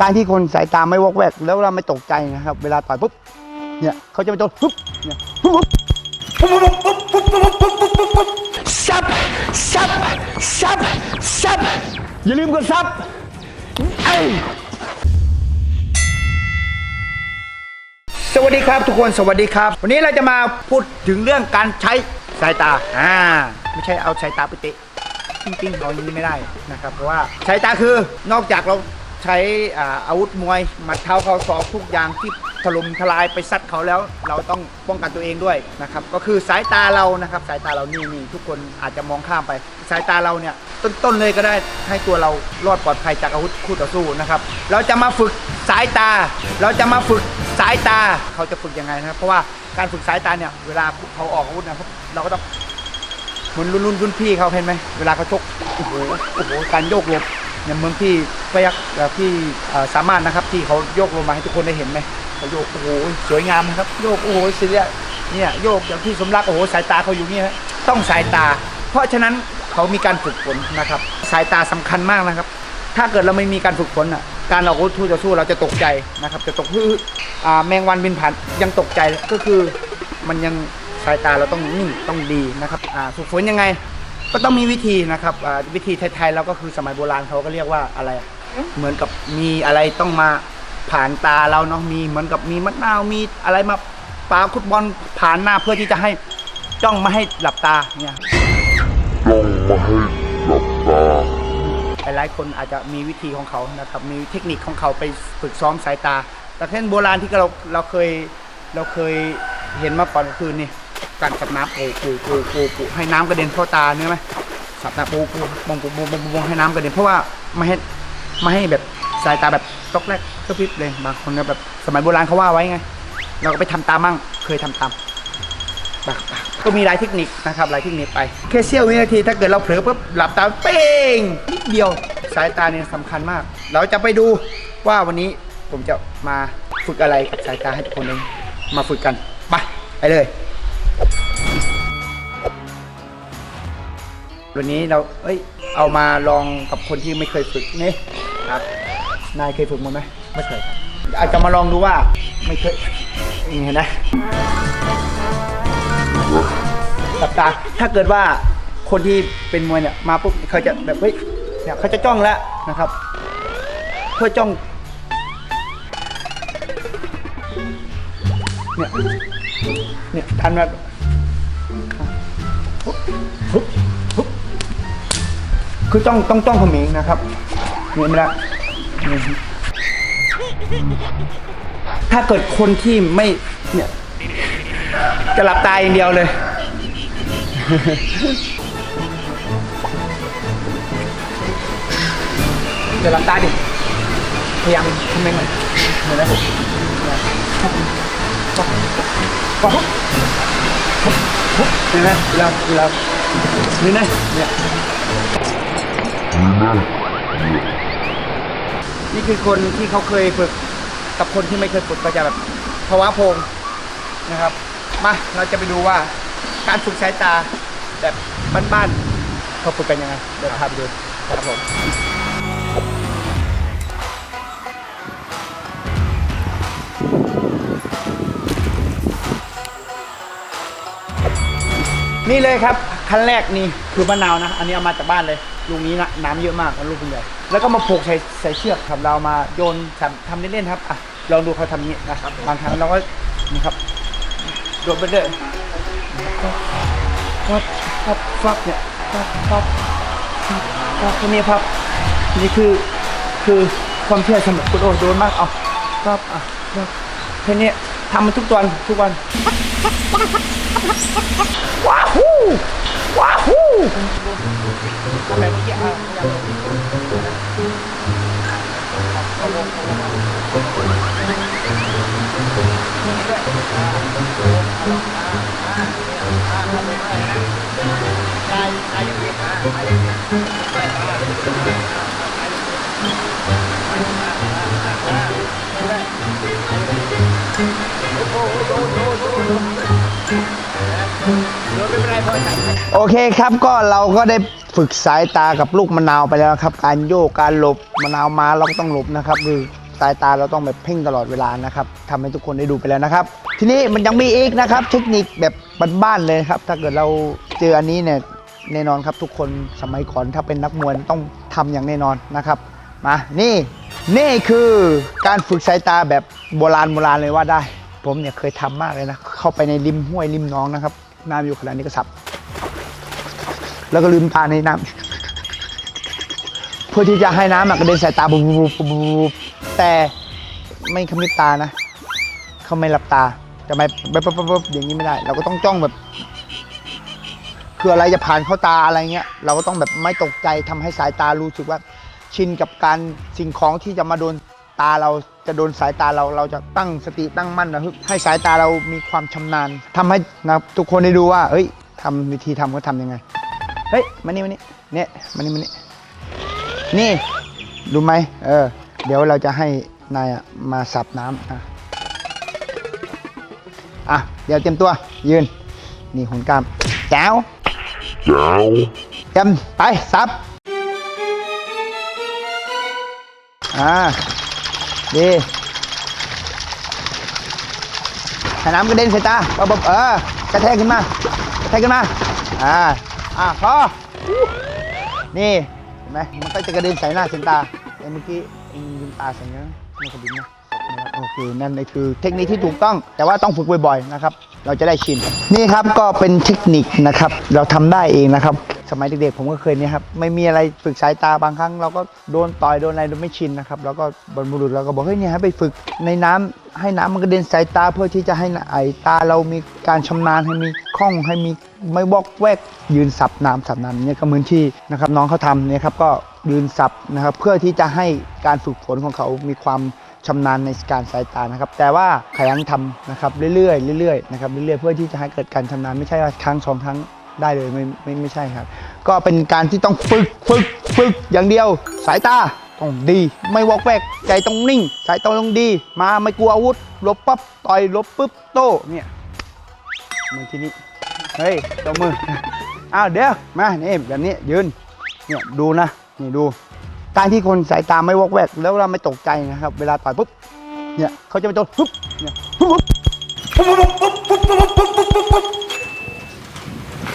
การที่คนสายตาไม่วอกแวก แล้วเราไม่ตกใจนะครับ เวลาต่อยปุ๊บเนี่ยเขาจะไม่โดนปุ๊บเนี่ยปุ๊บปุ๊บปุ๊บปุ๊บปุ๊บปุ๊บปุ๊บปุ๊บปุ๊บปุ๊บซับซับซับซับอย่าลืมกดซับเอ้ยสวัสดีครับทุกคนสวัสดีครับ วันนี้เราจะมาพูดถึงเรื่องการใช้สายตาอ่าไม่ใช่เอาสายตาไปเตะปิ้งๆเอาอย่างนี้ไม่ได้นะครับ เพราะว่าสายตาคือนอกจากเรา ใช้อาวุธมวยหมัดเท้าเขาศอกทุกอย่างที่ถล่มทลายไปซัดเขาแล้ว เราต้องป้องกันตัวเองด้วยนะครับก็คือสายตาเรานะครับสายตาเรานี่นี่ทุกคนอาจจะมองข้ามไป สายตาเราเนี่ยต้นๆเลยก็ได้ให้ตัวเรารอดปลอดภัยจากอาวุธคู่ต่อสู้นะครับเราจะมาฝึกสายตา เราจะมาฝึกสายตาเขาจะฝึกยังไงนะครับเพราะว่าการฝึกสายตาเนี่ยเวลาเขาออกอาวุธนะเราก็ต้องเหมือนรุ่นรุ่นรุ่นพี่เขาเห็นไหมเวลาเขาชกโอ้โหโอ้โหการโยกหลบ เนี่ยเหมือนพี่พยักเอ่อพี่เอ่อสามารถนะครับที่เขาโยกลงมาให้ทุกคนได้เห็นไหมเขาโยกโอ้โหสวยงามนะครับโยกโอ้โหสิเนี่ยเนี่ยโยกอย่างที่สมรักโอ้โหสายตาเขาอยู่เนี่ยฮะต้องสายตา เพราะฉะนั้นเขามีการฝึกฝนนะครับ สายตาสำคัญมากนะครับ ถ้าเกิดเราไม่มีการฝึกฝนอะการออกอาวุธทู่จะสู้เราจะตกใจนะครับ จะตกคืออ่าแมงวันบินผ่านยังตกใจก็คือมันยังสายตาเราต้องนิ่งต้องดีนะครับอ่าฝึกฝนยังไง ก็ต้องมีวิธีนะครับอ่าวิธีไทยๆเราก็คือสมัยโบราณเขาก็เรียกว่าอะไรอะเหมือนกับมีอะไรต้องมาผ่านตาเราเนาะมีเหมือนกับมีมะนาวมีอะไรมาปาฟุตบอลผ่านหน้าเพื่อที่จะให้จ้องไม่ให้หลับตาเนี่ยต้องมาให้หลับตาหลายๆคนอาจจะมีวิธีของเขานะครับมีเทคนิคของเขาไปฝึกซ้อมสายตา แต่เช่นโบราณที่เราเราเคยเราเคยเห็นมาก่อนก็คือนี่ การสับน้ำปูปูปูปูปูให้น้ำกระเด็นเข้าตาเนี่ยไหมสับน้ำปูปูบงปูปูปูปูให้น้ำกระเด็นเพราะว่าไม่ให้ไม่ให้แบบสายตาแบบตอกแรกก็พริบเลยบางคนก็แบบสมัยโบราณเขาว่าไว้ไง เราก็ไปทำตามมั่งเคยทำตามก็มีหลายเทคนิคนะครับหลายเทคนิคไปแค่เสี้ยววินาทีถ้าเกิดเราเผลอปุ๊บหลับตาเป้งนิดเดียวสายตาเนี่ยสำคัญมาก เราจะไปดูว่าวันนี้ผมจะมาฝึกอะไรกับสายตาให้ทุกคนเองมาฝึกกันไปไปเลย วันนี้เรา เอ้ย เอามาลองกับคนที่ไม่เคยฝึกนี่ครับ นายเคยฝึกมาไหมไม่เคยครับอาจจะมาลองดูว่าไม่เคยนี่เห็นไหมหลับตา ถ้าเกิดว่าคนที่เป็นมวยเนี่ยมาปุ๊บเขาจะแบบเฮ้ยเนี่ยเขาจะจ้องแล้วนะครับ เพื่อจ้องเนี่ยเนี่ยทันแบบปุ๊บปุ๊บปุ๊บ คือจ้องต้องจ้องเขมิงนะครับเนี่ยไม่ได้ถ้าเกิดคนที่ไม่เนี่ยจะหลับตายอย่างเดียวเลย เดี๋ยวหลับตาดิพยายามทำเองหน่อยเหมือนนะผมเห็นไหมเวลาเวลานี่นะเนี่ย นี่คือคนที่เขาเคยฝึกกับคนที่ไม่เคยฝึกก็จะแบบภาวะพงนะครับมาเราจะไปดูว่าการฝึกสายตาแบบบ้านๆเขาฝึกกันยังไงเดี๋ยวพาไปดูครับผมนี่เลยครับ ขั้นแรกนี่คือมะนาวนะ อันนี้เอามาจากบ้านเลยลูกนี้นะน้ำเยอะมากลูกคุณใหญ่แล้วก็มาผูกใส่ใส่เชือกครับเรามาโยนทำทำเล่นๆครับอะลองดูเขาทำนี้นะครับบางครั้งเราก็นี่ครับโยนไปเรื่อยพับพับพับเนี่ยพับพับพับพับแค่นี้พับนี่คือคือความเชื่อสำหรับคุณโอโดนมากเอาพับอะพับแค่นี้ทำมันทุกวันทุกวัน ว้าฮู้ว้าฮู้ โอเคครับก็เราก็ได้ฝึกสายตากับลูกมะนาวไปแล้วครับ การโยกการหลบมะนาวมาเราก็ต้องหลบนะครับคือสายตาเราต้องแบบเพ่งตลอดเวลานะครับทำให้ทุกคนได้ดูไปแล้วนะครับ ทีนี้มันยังมีอีกนะครับ เทคนิคแบบบ้านๆเลยครับ ถ้าเกิดเราเจออันนี้เนี่ยแน่นอนครับ ทุกคนสมัยก่อนถ้าเป็นนักมวยต้องทำอย่างแน่นอนนะครับมานี่นี่คือการฝึกสายตาแบบโบราณโบราณเลยว่าได้ ผมเนี่ยเคยทำมากเลยนะเข้าไปในริมห้วยริมหน้องนะครับน้ำอยู่ขนาดนี้ก็สับ แล้วก็ลืมตาในน้ำเพื่อที่จะให้น้ำอะกระเด็นใส่ตาบุบบุบบุบแต่ไม่ขมิบตานะเขาไม่หลับตาจะไม่แบบแบบอย่างนี้ไม่ได้ เราก็ต้องจ้องแบบคืออะไรจะผ่านเข้าตาอะไรเงี้ย เราก็ต้องแบบไม่ตกใจทำให้สายตารู้สึกว่า ชินกับการสิ่งของที่จะมาโดนตาเราจะโดนสายตาเราเราจะตั้งสติตั้งมั่นนะฮึให้สายตาเรามีความชำนาญทำให้นะทุกคนได้ดูว่า เอ้ยทำวิธีทำเขาทำยังไง เฮ้ยมานี่มานี่เนี่ยมานี่มานี่นี่ดูไหมเออ เดี๋ยวเราจะให้นายอะมาสับน้ำอะอะเดี๋ยวเตรียมตัวยืน นี่หุ่นกล้ามแจ๋วแจ๋วเตรียมไปสับอ่าดีให้น้ำกระเด็นใส่ตาบบเออกระแทกขึ้นมากระแทกขึ้นมาอ่า อะพอนี่เห็นไหมมันก็จะกระเด็นใส่หน้าเซนตาแต่เมื่อกี้เองยืมตาใส่เงี้ยไม่กระเด็นนะนะครับโอเคนั่นเลยคือเทคนิคที่ถูกต้อง แต่ว่าต้องฝึกบ่อยๆนะครับ เราจะได้ชิน นี่ครับก็เป็นเทคนิคนะครับ เราทำได้เองนะครับ สมัยเด็กๆผมก็เคยเนี่ยครับไม่มีอะไรฝึกสายตาบางครั้ง เราก็โดนต่อยโดนอะไรโดนไม่ชินนะครับแล้วก็บรรพบุรุษเราก็บอกเฮ้ยเนี่ยให้ไปฝึกในน้ำให้น้ำมันกระเด็นสายตาเพื่อที่จะให้ไอตาเรามีการชำนาญให้มีคล่องให้มีไม่วอกแวกยืนสับน้ำสับน้ำเนี่ยก็เหมือนที่นะครับน้องเขาทำเนี่ยครับก็ยืนสับนะครับเพื่อที่จะให้การฝึกฝนของเขามีความชำนาญในการสายตานะครับ แต่ว่าขยันทำนะครับเรื่อยๆเรื่อยๆนะครับเรื่อยๆเพื่อที่จะให้เกิดการชำนาญไม่ใช่ว่าครั้งสองครั้ง ได้เลยไม่ไม่ไม่ใช่ครับ ก็เป็นการที่ต้องฝึกฝึกฝึกอย่างเดียว สายตาต้องดี ไม่วอกแวกใจต้องนิ่ง สายตาต้องดี มาไม่กลัวอาวุธลบปั๊บต่อยลบปุ๊บโต้เนี่ยเหมือนที่นี่เฮ้ยตบมืออ้าวเดี๋ยวมานี่แบบนี้ยืนเนี่ยดูนะนี่ดูการที่คนสายตาไม่วอกแวก แล้วเราไม่ตกใจนะครับ เวลาต่อยปุ๊บเนี่ยเขาจะไปโดนปุ๊บเนี่ยปุ๊บปุ๊บปุ๊บปุ๊บปุ๊บปุ๊บปุ๊บปุ๊บปุ๊บปุ๊บ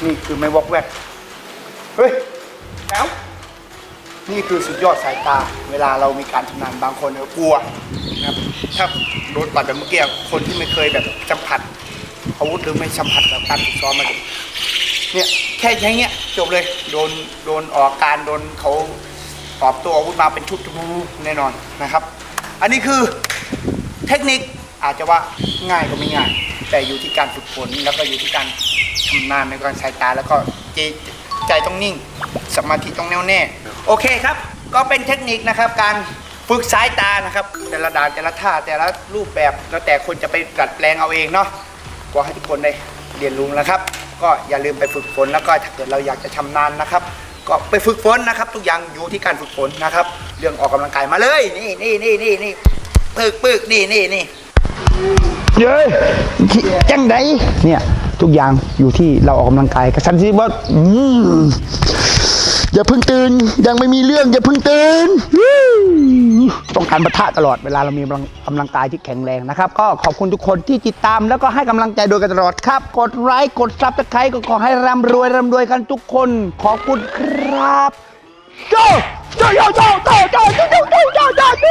นี่คือไม่วอกแวก เฮ้ยแล้วนี่คือสุดยอดสายตา เวลาเรามีการทำงานบางคนเออกลัวนะครับถ้าโดนต่อยแบบเมื่อกี้คนที่ไม่เคยแบบสัมผัสอาวุธหรือไม่สัมผัสกับการฝึกซ้อมมาเลยเนี่ยแค่อย่างเงี้ยจบเลยโดนโดนออกอาการโดนเขาตอบตัวอาวุธมาเป็นชุดแน่นอนนะครับ อันนี้คือเทคนิคอาจจะว่าง่ายก็ไม่ง่าย แต่อยู่ที่การฝึกฝนแล้วก็อยู่ที่การชำ นาญในการสายตาแล้วก็ใจใจต้องนิ่ง สมาธิต้องแน่วแน่ โอเคครับ ก็เป็นเทคนิคนะครับ การฝึกสายตานะครับ แต่ละด่านแต่ละท่าแต่ละรูปแบบแล้วแต่คนจะไปดัดแปลงเอาเองเนาะก็ให้ทุกคนได้เรียนรู้นะครับ ก็อย่าลืมไปฝึกฝนแล้วก็ถ้าเกิดเราอยากจะชำนาญนะครับ ก็ไปฝึกฝนนะครับ ทุกอย่างอยู่ที่การฝึกฝนนะครับ เรื่องออกกำลังกายมาเลย นี่นี่นี่นี่นี่ปึกปึกนี่นี่นี่เย้ยจังไดเนี่ย ทุกอย่างอยู่ที่เราออกกำลังกายกระชันสิว่าอย่าเพิ่งตื่นยังไม่มีเรื่องอย่าเพิ่งตื่นต้องการปะทะตลอดเวลาเรามีกำลังกำลังกายที่แข็งแรงนะครับ ก็ขอบคุณทุกคนที่ติดตามแล้วก็ให้กำลังใจโดยกันตลอดครับ กดไลค์กดซับสไครต์ก็ขอให้ร่ำรวยร่ำรวยกันทุกคน ขอบคุณครับโจโจโจโจโจโจโจโจโจโจโจ